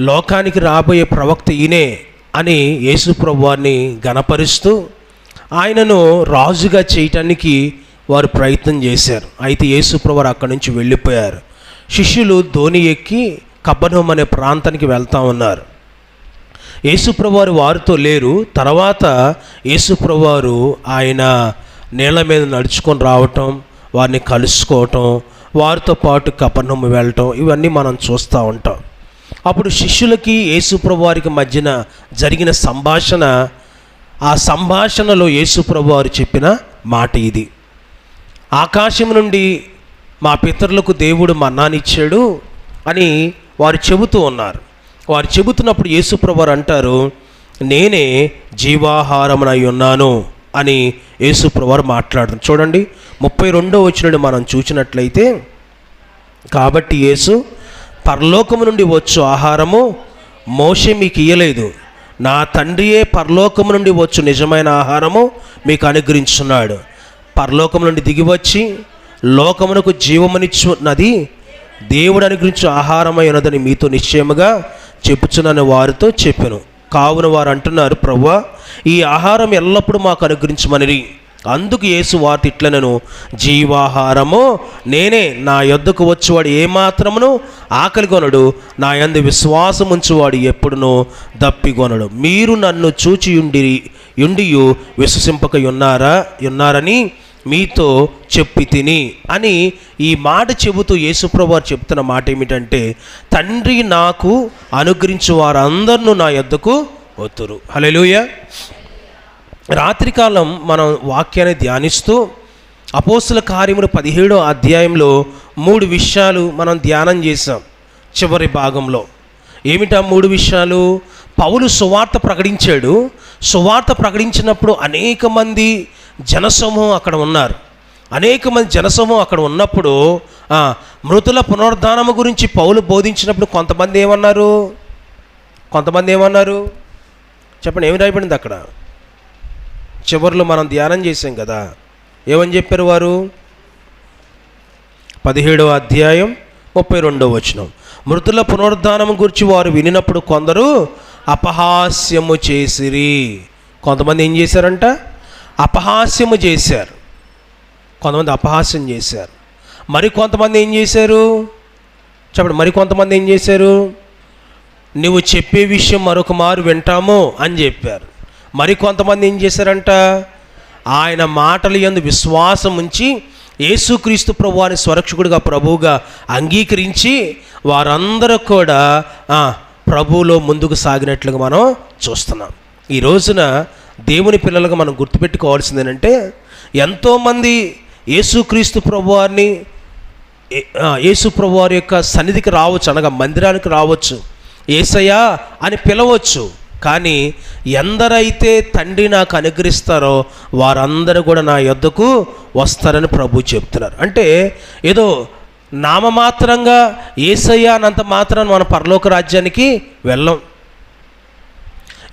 లోకానికి రాబోయే ప్రవక్త ఈయనే అని యేసుప్రభు వారిని గణపరుస్తూ ఆయనను రాజుగా చేయటానికి వారు ప్రయత్నం చేశారు. అయితే యేసుప్రభు వారు అక్కడి నుంచి వెళ్ళిపోయారు. శిష్యులు ధోని ఎక్కి కబ్బనం అనే ప్రాంతానికి వెళ్తా ఉన్నారు. యేసుప్రభువారు వారితో లేరు. తర్వాత యేసుప్రభువారు ఆయన నీళ్ళ మీద నడుచుకొని రావటం వారిని కలుసుకోవటం వారితో పాటు కపర్ణం వెళ్ళటం ఇవన్నీ మనం చూస్తూ ఉంటాం. అప్పుడు శిష్యులకి యేసుప్రభు వారికి మధ్యన జరిగిన సంభాషణ ఆ సంభాషణలో యేసుప్రభు వారు చెప్పిన మాట ఇది. ఆకాశం నుండి మా పితరులకు దేవుడు మన్నానిచ్చాడు అని వారు చెబుతూ ఉన్నారు. వారు చెబుతున్నప్పుడు యేసుప్రభువారు అంటారు నేనే జీవాహారమునై ఉన్నాను అని యేసుప్రభువారు మాట్లాడుతారు చూడండి ముప్పై రెండో వచ్చినట్టు మనం చూసినట్లయితే కాబట్టి యేసు పరలోకము నుండి వచ్చు ఆహారము మోషే మీకు ఇయ్యలేదు. నా తండ్రియే పరలోకము నుండి వచ్చు నిజమైన ఆహారము మీకు అనుగ్రహించున్నాడు పరలోకము నుండి దిగివచ్చి లోకమునకు జీవమునిచ్చున్నది దేవుడు అనుగ్రహించు ఆహారమై ఉన్నదని మీతో నిశ్చయముగా చెప్పుచున్నాను వారితో చెప్పాను. కావున వారు అంటున్నారు ప్రవ్వా ఈ ఆహారం ఎల్లప్పుడూ మాకు అనుగ్రహించమని అందుకు యేసు వాటి ఇట్లనను జీవాహారము నేనే నా యొద్దకు వచ్చేవాడు ఏమాత్రమును ఆకలి కొనడు. నా యందు విశ్వాసం ఉంచువాడు ఎప్పుడునూ దప్పిగొనడు మీరు నన్ను చూచి ఉండి ఉండియు విశ్వసింపక ఉన్నారా? ఉన్నారని మీతో చెప్పి తిని అని ఈ మాట చెబుతూ యేసుప్రభు చెప్తున్న మాట ఏమిటంటే తండ్రి నాకు అనుగ్రహించు వారందరినూ నా యొద్దకు వత్తురు హలో రాత్రికాలం మనం వాక్యాన్ని ధ్యానిస్తూ అపోస్తుల కార్యములు పదిహేడో అధ్యాయంలో మూడు విషయాలు మనం ధ్యానం చేసాం చివరి భాగంలో. ఏమిటా మూడు విషయాలు? పౌలు సువార్త ప్రకటించాడు. సువార్త ప్రకటించినప్పుడు అనేక మంది జనసమూహం అక్కడ ఉన్నారు. అనేక మంది జనసమూహం అక్కడ ఉన్నప్పుడు మృతుల పునరుద్ధానము గురించి పౌలు బోధించినప్పుడు కొంతమంది ఏమన్నారు? కొంతమంది ఏమన్నారు? చెప్పండి ఏమి రాయబడింది అక్కడ? చివరిలో మనం ధ్యానం చేసాం కదా. ఏమని చెప్పారు వారు? పదిహేడవ అధ్యాయం ముప్పై రెండవ వచనం. మృతుల పునరుద్ధానం గురించి వారు వినినప్పుడు కొందరు అపహాస్యము చేసిరి. కొంతమంది ఏం చేశారంట? అపహాస్యము చేశారు. కొంతమంది అపహాస్యం చేశారు. మరి కొంతమంది ఏం చేశారు? చెప్పండి మరి కొంతమంది ఏం చేశారు? నువ్వు చెప్పే విషయం మరొక మారు వింటాము అని చెప్పారు. మరి కొంతమంది ఏం చేశారంట? ఆయన మాటలు ఎందు విశ్వాసం ఉంచి యేసుక్రీస్తు ప్రభువాని స్వరక్షకుడిగా ప్రభువుగా అంగీకరించి వారందరూ కూడా ప్రభువులో ముందుకు సాగినట్లుగా మనం చూస్తున్నాం. ఈ రోజున దేవుని పిల్లలుగా మనం గుర్తుపెట్టుకోవాల్సింది ఏంటంటే ఎంతోమంది యేసుక్రీస్తు ప్రభువారిని యేసు ప్రభువారి యొక్క సన్నిధికి రావచ్చు అనగా మందిరానికి రావచ్చు ఏసయ్యా అని పిలవచ్చు. కానీ ఎందరైతే తండ్రి నాకు అనుగ్రహిస్తారో వారందరూ కూడా నా యొద్దకు వస్తారని ప్రభు చెప్తున్నారు. అంటే ఏదో నామమాత్రంగా ఏసయ్య అనంత మాత్రం మన పరలోక రాజ్యానికి వెళ్ళం.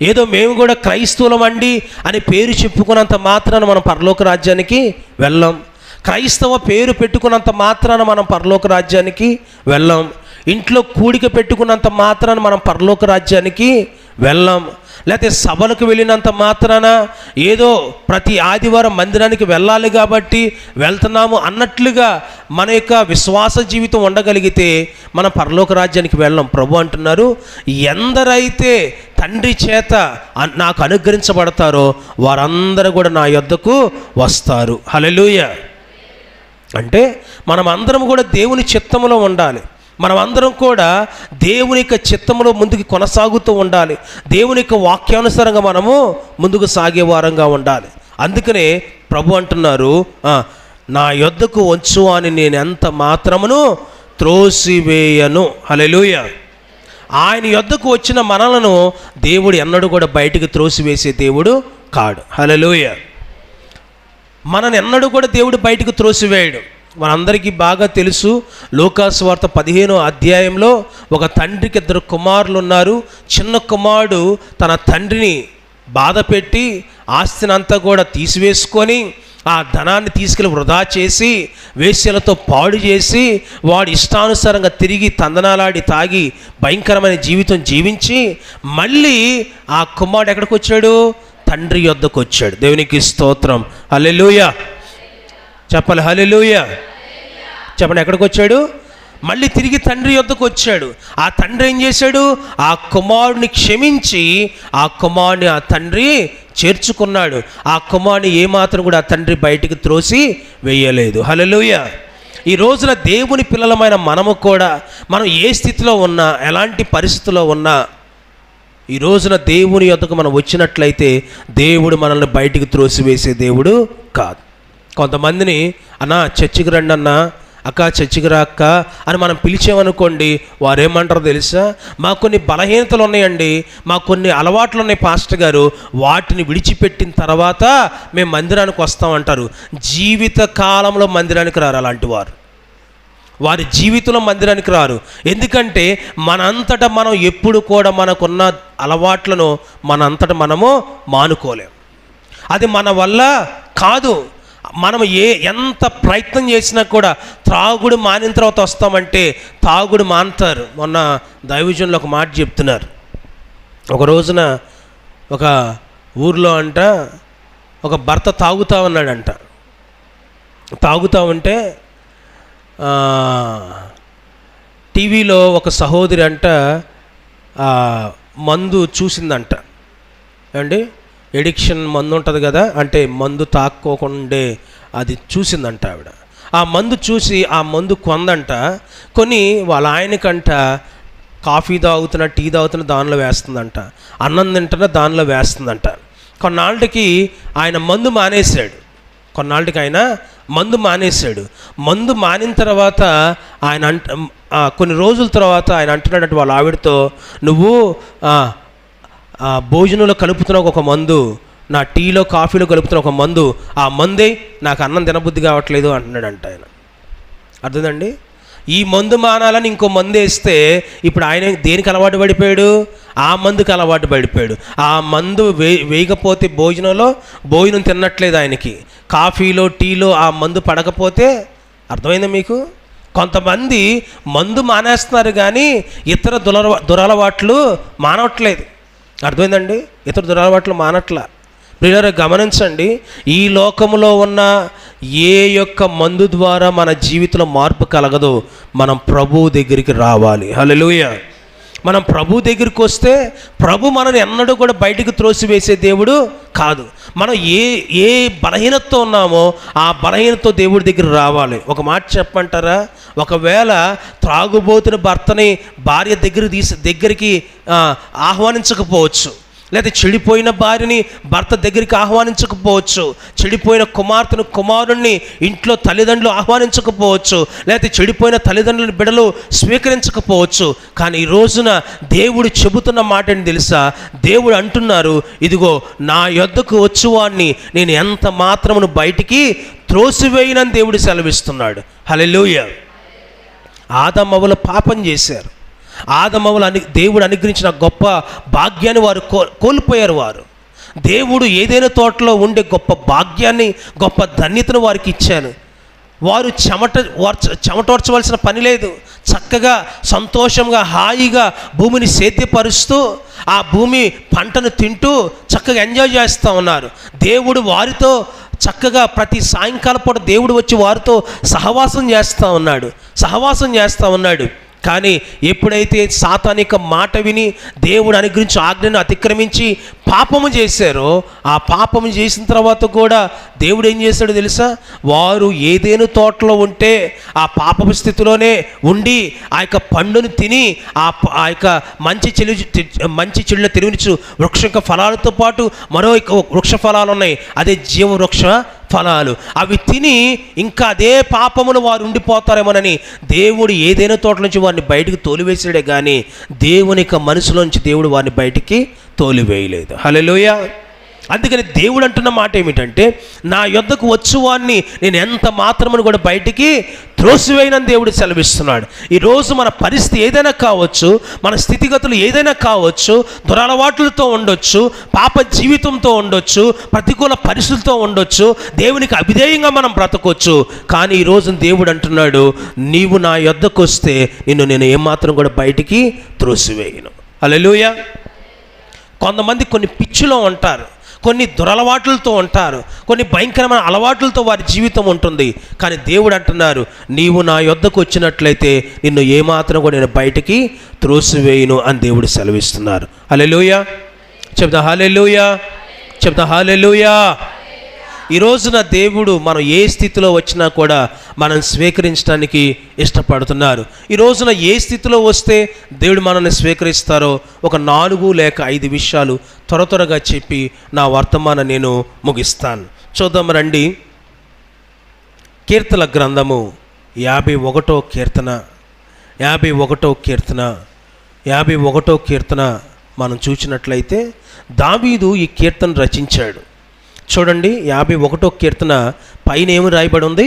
ఏదో మేము కూడా క్రైస్తవులం అండి అని పేరు చెప్పుకున్నంత మాత్రాన మనం పరలోక రాజ్యానికి వెళ్ళాం. క్రైస్తవ పేరు పెట్టుకున్నంత మాత్రాన మనం పరలోక రాజ్యానికి వెళ్ళాం. ఇంట్లో కూడిక పెట్టుకున్నంత మాత్రాన మనం పరలోక రాజ్యానికి వెళ్ళాం. లేకపోతే సభలకు వెళ్ళినంత మాత్రాన ఏదో ప్రతి ఆదివారం మందిరానికి వెళ్ళాలి కాబట్టి వెళ్తున్నాము అన్నట్లుగా మన యొక్క విశ్వాస జీవితం ఉండగలిగితే మనం పరలోక రాజ్యానికి వెళ్ళాం. ప్రభు అంటున్నారు ఎందరైతే తండ్రి చేత నాకు అనుగ్రహించబడతారో వారందరూ కూడా నా యొద్దకు వస్తారు. హలలుయ అంటే మనం అందరం కూడా దేవుని చిత్తములో ఉండాలి. మనం అందరం కూడా దేవుని యొక్క చిత్తములో ముందుకు కొనసాగుతూ ఉండాలి. దేవుని యొక్క వాక్యానుసారంగా మనము ముందుకు సాగే వారంగా ఉండాలి. అందుకనే ప్రభు అంటున్నారు నా యొద్దకు వచ్చు అని నేను ఎంత మాత్రమును త్రోసివేయను. హలెలుయ ఆయన యొద్దకు వచ్చిన మనలను దేవుడు ఎన్నడూ కూడా బయటికి త్రోసివేసే దేవుడు కాడు. హల్లెలూయ. మనని ఎన్నడూ కూడా దేవుడు బయటకు త్రోసివేయడు. మనందరికీ బాగా తెలుసు. లోకాసు వార్త పదిహేనో అధ్యాయంలో ఒక తండ్రికి ఇద్దరు కుమారులు ఉన్నారు. చిన్న కుమారుడు తన తండ్రిని బాధ పెట్టి ఆస్తిని అంతా కూడా తీసివేసుకొని ఆ ధనాన్ని తీసుకెళ్ళి వృధా చేసి వేశ్యలతో పాడు చేసి వాడు ఇష్టానుసారంగా తిరిగి తందనాలాడి తాగి భయంకరమైన జీవితం జీవించి మళ్ళీ ఆ కుమారుడు ఎక్కడికి వచ్చాడు తండ్రి యొద్దకు వచ్చాడు దేవునికి స్తోత్రం. అల్లెలుయా చెప్పాలి హలెలుయ చెప్పండి ఎక్కడికి వచ్చాడు? మళ్ళీ తిరిగి తండ్రి యొద్దకు వచ్చాడు. ఆ తండ్రి ఏం చేశాడు? ఆ కుమారుని క్షమించి ఆ కుమారుని ఆ తండ్రి చేర్చుకున్నాడు. ఆ కుమారుని ఏమాత్రం కూడా ఆ తండ్రి బయటికి త్రోసి వేయలేదు. హలలుయ ఈ రోజున దేవుని పిల్లలమైన మనము కూడా మనం ఏ స్థితిలో ఉన్నా ఎలాంటి పరిస్థితిలో ఉన్నా ఈ రోజున దేవుని యొద్దకు మనం వచ్చినట్లయితే దేవుడు మనల్ని బయటికి త్రోసివేసే దేవుడు కాదు. కొంతమందిని అన్న చర్చికి రండి అన్నా అక్క చర్చికి రాక్క అని మనం పిలిచామనుకోండి వారు ఏమంటారో తెలుసా? మాకు కొన్ని బలహీనతలు ఉన్నాయండి మాకు కొన్ని అలవాట్లు ఉన్నాయి పాస్టర్ గారు వాటిని విడిచిపెట్టిన తర్వాత మేము మందిరానికి వస్తామంటారు జీవిత కాలంలో మందిరానికి రారు అలాంటి వారు. వారి జీవితంలో మందిరానికి రారు. ఎందుకంటే మనంతటా మనం ఎప్పుడు కూడా మనకున్న అలవాట్లను మనంతట మనము మానుకోలేం. అది మన వల్ల కాదు. మనం ఏ ఎంత ప్రయత్నం చేసినా కూడా త్రాగుడు మానిన తర్వాత వస్తామంటే తాగుడు మానుతారు మొన్న దైవజనులు ఒక మాట చెప్తున్నారు. ఒక రోజున ఒక ఊర్లో అంట ఒక భర్త తాగుతా ఉన్నాడంట. తాగుతా ఉంటే టీవీలో ఒక సహోదరి అంట మందు చూసిందంట. ఏమండి? ఎడిక్షన్ మందు ఉంటుంది కదా అంటే మందు తాక్కోకుండే అది చూసిందంట ఆవిడ. ఆ మందు చూసి ఆ మందు కొందంట కొని వాళ్ళ ఆయనకంట కాఫీ తాగుతున్న టీ తాగుతున్న దానిలో వేస్తుందంట. అన్నం తింటున్న దానిలో వేస్తుందంట. కొన్నాళ్ళకి ఆయన మందు మానేశాడు. కొన్నాళ్ళకి ఆయన మందు మానేశాడు. మందు మానిన తర్వాత ఆయన అంట కొన్ని రోజుల తర్వాత ఆయన అంటున్నాడంటే వాళ్ళ ఆవిడతో నువ్వు భోజనంలో కలుపుతున్న ఒక మందు నా టీలో కాఫీలో కలుపుతున్న ఒక మందు ఆ మందే నాకు అన్నం తినబుద్ధి కావట్లేదు అంటున్నాడంట ఆయన. అర్థందండి ఈ మందు మానాలని ఇంకో మందు వేస్తే ఇప్పుడు ఆయన దేనికి అలవాటు పడిపోయాడు? ఆ మందుకి అలవాటు పడిపోయాడు. ఆ మందు వే వేయకపోతే భోజనంలో భోజనం తినట్లేదు ఆయనకి. కాఫీలో టీలో ఆ మందు పడకపోతే అర్థమైందా మీకు? కొంతమంది మందు మానేస్తున్నారు కానీ ఇతర దురల దురలవాట్లు మానవట్లేదు. అర్థమైందండి? ఇతర దురలవాట్లు మానట్ల. ప్రియులారా గమనించండి ఈ లోకంలో ఉన్న ఏ యొక్క మందు ద్వారా మన జీవితంలో మార్పు కలగదో. మనం ప్రభువు దగ్గరికి రావాలి. హలో మనం ప్రభు దగ్గరికి వస్తే ప్రభు మనల్ని ఎన్నడూ కూడా బయటకు త్రోసివేసే దేవుడు కాదు. మనం ఏ ఏ బలహీనతతో ఉన్నామో ఆ బలహీనతతో దేవుడి దగ్గర రావాలి. ఒక మాట చెప్పంటారా ఒకవేళ త్రాగుబోతున్న భర్తని భార్య దగ్గర తీసి దగ్గరికి ఆహ్వానించకపోవచ్చు. లేదా చెడిపోయిన భార్యని భర్త దగ్గరికి ఆహ్వానించకపోవచ్చు. చెడిపోయిన కుమార్తెను కుమారుణ్ణి ఇంట్లో తల్లిదండ్రులు ఆహ్వానించకపోవచ్చు. లేకపోతే చెడిపోయిన తల్లిదండ్రుల బిడలు స్వీకరించకపోవచ్చు. కానీ ఈ రోజున దేవుడు చెబుతున్న మాట తెలుసా? దేవుడు అంటున్నారు ఇదిగో నా యొద్దకు వచ్చువాడిని నేను ఎంత మాత్రమును బయటికి త్రోసివేయనని దేవుడు సెలవిస్తున్నాడు. హలో ఆదమవుల పాపం చేశారు. ఆదమవులు అని దేవుడు అనుగ్రహించిన గొప్ప భాగ్యాన్ని వారు కో కోల్పోయారు వారు. దేవుడు ఏదైనా తోటలో ఉండే గొప్ప భాగ్యాన్ని గొప్ప ధన్యతను వారికి ఇచ్చాను. వారు చెమట వార్చ చెమటోర్చవలసిన పని లేదు. చక్కగా సంతోషంగా హాయిగా భూమిని సేద్యపరుస్తూ ఆ భూమి పంటను తింటూ చక్కగా ఎంజాయ్ చేస్తూ ఉన్నారు. దేవుడు వారితో చక్కగా ప్రతి సాయంకాలం పూట దేవుడు వచ్చి వారితో సహవాసం చేస్తూ ఉన్నాడు. సహవాసం చేస్తూ ఉన్నాడు. కానీ ఎప్పుడైతే సాతానిక మాట విని దేవుడు అనుగ్రహించి ఆజ్ఞను అతిక్రమించి పాపము చేశారో ఆ పాపము చేసిన తర్వాత కూడా దేవుడు ఏం చేశాడో తెలుసా? వారు ఏదేను తోటలో ఉంటే ఆ పాపపు స్థితిలోనే ఉండి ఆ యొక్క పండును తిని ఆ ఆ యొక్క మంచి చెలు మంచి చెడుల తిరుగునిచ్చు వృక్ష యొక్క ఫలాలతో పాటు మరో వృక్ష ఫలాలు ఉన్నాయి. అదే జీవవృక్ష ఫలాలు. అవి తిని ఇంకా అదే పాపమును వారు ఉండిపోతారేమోనని దేవుడు ఏదైనా తోట నుంచి వారిని బయటికి తోలివేసాడే కానీ దేవుని యొక్క మనసులోంచి దేవుడు వారిని బయటికి తోలివేయలేదు. హలోయ అందుకని దేవుడు అంటున్న మాట ఏమిటంటే నా యొద్దకు వచ్చువాన్ని నేను ఎంత మాత్రమని కూడా బయటికి త్రోసివేయనని దేవుడు సెలవిస్తున్నాడు. ఈరోజు మన పరిస్థితి ఏదైనా కావచ్చు మన స్థితిగతులు ఏదైనా కావచ్చు దురలవాట్లతో ఉండొచ్చు పాప జీవితంతో ఉండొచ్చు ప్రతికూల పరిస్థితులతో ఉండొచ్చు దేవునికి అవిధేయంగా మనం బ్రతకొచ్చు. కానీ ఈరోజు దేవుడు అంటున్నాడు నీవు నా యొద్దకు వస్తే నిన్ను నేను ఏమాత్రం కూడా బయటికి త్రోసివేయను. అలెలుయ కొంతమంది కొన్ని పిచ్చిలో ఉంటారు. కొన్ని దురలవాట్లతో ఉంటారు. కొన్ని భయంకరమైన అలవాట్లతో వారి జీవితం ఉంటుంది. కానీ దేవుడు అంటున్నారు నీవు నా యొద్దకు వచ్చినట్లయితే నిన్ను ఏమాత్రం కూడా నేను బయటికి త్రోసివేయను అని దేవుడు సెలవిస్తున్నారు. హలెలుయా చెప్తా హాలెలుయా చెప్తా హాలెలుయా ఈ రోజున దేవుడు మనం ఏ స్థితిలో వచ్చినా కూడా మనం స్వీకరించడానికి ఇష్టపడుతున్నారు. ఈ రోజున ఏ స్థితిలో వస్తే దేవుడు మనల్ని స్వీకరిస్తారో ఒక నాలుగు లేక ఐదు విషయాలు త్వర త్వరగా చెప్పి నా వర్తమానం నేను ముగిస్తాను. చూద్దాం రండి. కీర్తన గ్రంథము యాభై ఒకటో కీర్తన యాభై ఒకటో కీర్తన యాభై ఒకటో కీర్తన మనం చూసినట్లయితే దావీదు ఈ కీర్తన రచించాడు. చూడండి యాభై ఒకటో కీర్తన పైన ఏమి రాయబడి ఉంది?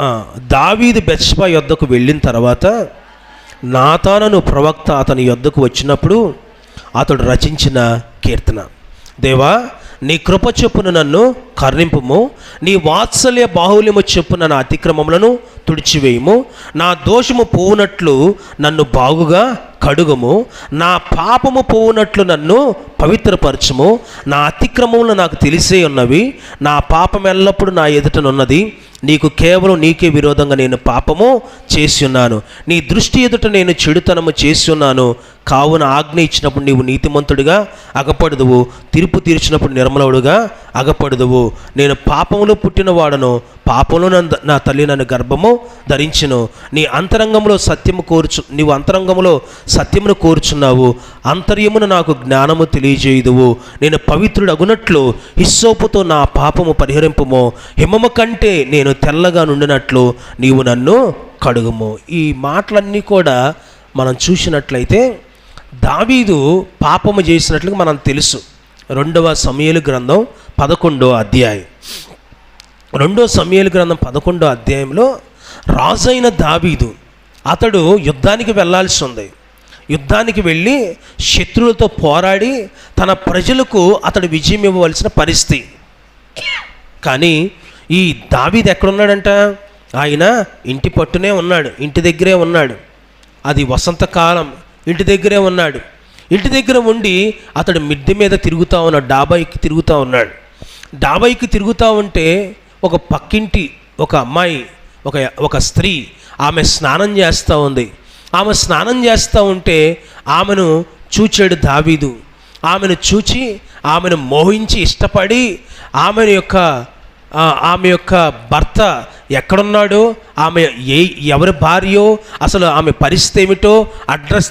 ఆ, దావీదు బెత్షబా యొద్దకు వెళ్ళిన తర్వాత నాతానను ప్రవక్త అతని యొద్దకు వచ్చినప్పుడు అతడు రచించిన కీర్తన. దేవా నీ కృప చొప్పున నన్ను కర్ణింపుము. నీ వాత్సల్య బాహుల్యము చెప్పున నా అతిక్రమములను తుడిచివేయము. నా దోషము పోవునట్లు నన్ను బాగుగా కడుగుము. నా పాపము పోవునట్లు నన్ను పవిత్రపరచుము. నా అతిక్రమములు నాకు తెలిసే ఉన్నవి. నా పాపం ఎల్లప్పుడూ నా ఎదుటనున్నది నీకు కేవలం నీకే విరోధంగా నేను పాపము చేసి ఉన్నాను నీ దృష్టి ఎదుట నేను చెడుతనము చేసి ఉన్నాను కావున ఆజ్ఞ ఇచ్చినప్పుడు నీవు నీతిమంతుడిగా అగపడదువు. తీర్పు తీర్చినప్పుడు నిర్మలవుడుగా అగపడదువు. నేను పాపములో పుట్టినవాడను పాపంలో నన్ను- నా తల్లి నన్ను గర్భము ధరించును. నీ అంతరంగంలో సత్యము కోరుచు నీవు అంతరంగంలో సత్యమును కోరుచున్నావు. అంతర్యమును నాకు జ్ఞానము తెలియజేయుదువు. నేను పవిత్రుడు అగునట్లు హిస్సోపుతో నా పాపము పరిహరింపుము. హిమము కంటే నేను తెల్లగా నుండినట్లు నీవు నన్ను కడుగుము. ఈ మాటలన్నీ కూడా మనం చూసినట్లయితే దావీదు పాపము చేసినట్లుగా మనం తెలుసు. రెండవ సమయలు గ్రంథం పదకొండో అధ్యాయం. రెండో సమయలు గ్రంథం పదకొండో అధ్యాయంలో రాజైన దాబీదు అతడు యుద్ధానికి వెళ్ళాల్సి ఉంది. యుద్ధానికి వెళ్ళి శత్రువులతో పోరాడి తన ప్రజలకు అతడు విజయం ఇవ్వవలసిన పరిస్థితి. కానీ ఈ దావీది ఎక్కడున్నాడంట? ఆయన ఇంటి పట్టునే ఉన్నాడు ఇంటి దగ్గరే ఉన్నాడు. అది వసంతకాలం ఇంటి దగ్గరే ఉన్నాడు. ఇంటి దగ్గర ఉండి అతడు మిద్దె మీద తిరుగుతూ ఉన్నాడు డాబా ఎక్కి తిరుగుతూ ఉన్నాడు. డాబా ఎక్కి తిరుగుతూ ఉంటే ఒక పక్కింటి ఒక అమ్మాయి ఒక ఒక స్త్రీ ఆమె స్నానం చేస్తూ ఉంది. ఆమె స్నానం చేస్తూ ఉంటే ఆమెను చూచాడు దావీదు. ఆమెను చూచి ఆమెను మోహించి ఇష్టపడి ఆమె యొక్క ఆమె యొక్క భర్త ఎక్కడున్నాడో? ఆమె ఏ ఎవరి భార్యో? అసలు ఆమె పరిస్థితి ఏమిటో? అడ్రస్